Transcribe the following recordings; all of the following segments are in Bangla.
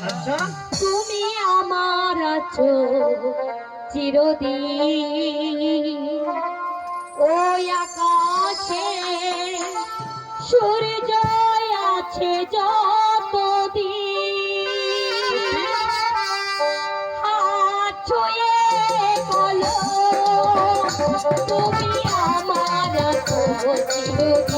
আচ্ছা। তুমি আমার আছো চিরদিন। ওই আকাশে সূর্য আছে যতদিন। হাত ছুঁয়ে বলো, তুমি আমার আছো চিরদিন।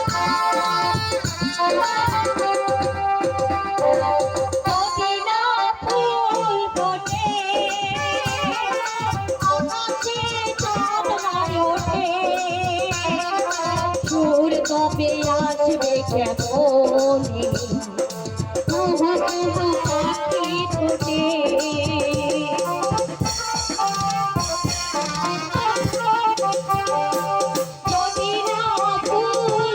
কবে আসবে কেমনে কুহু কুহু পাখি ফোটে মদিনা ফুল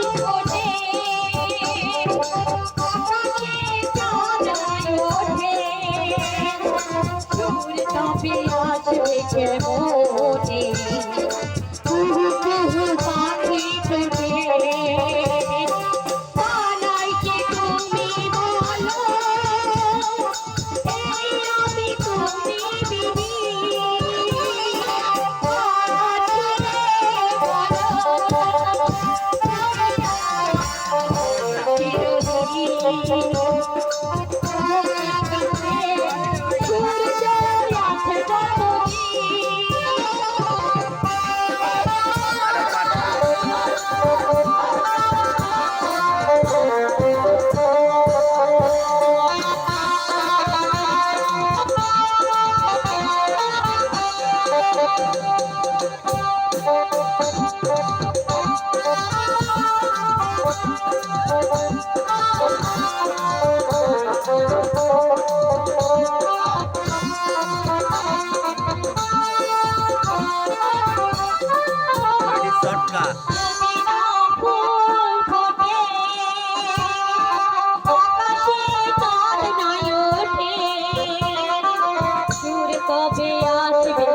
কবে আসবে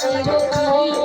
চিরকাল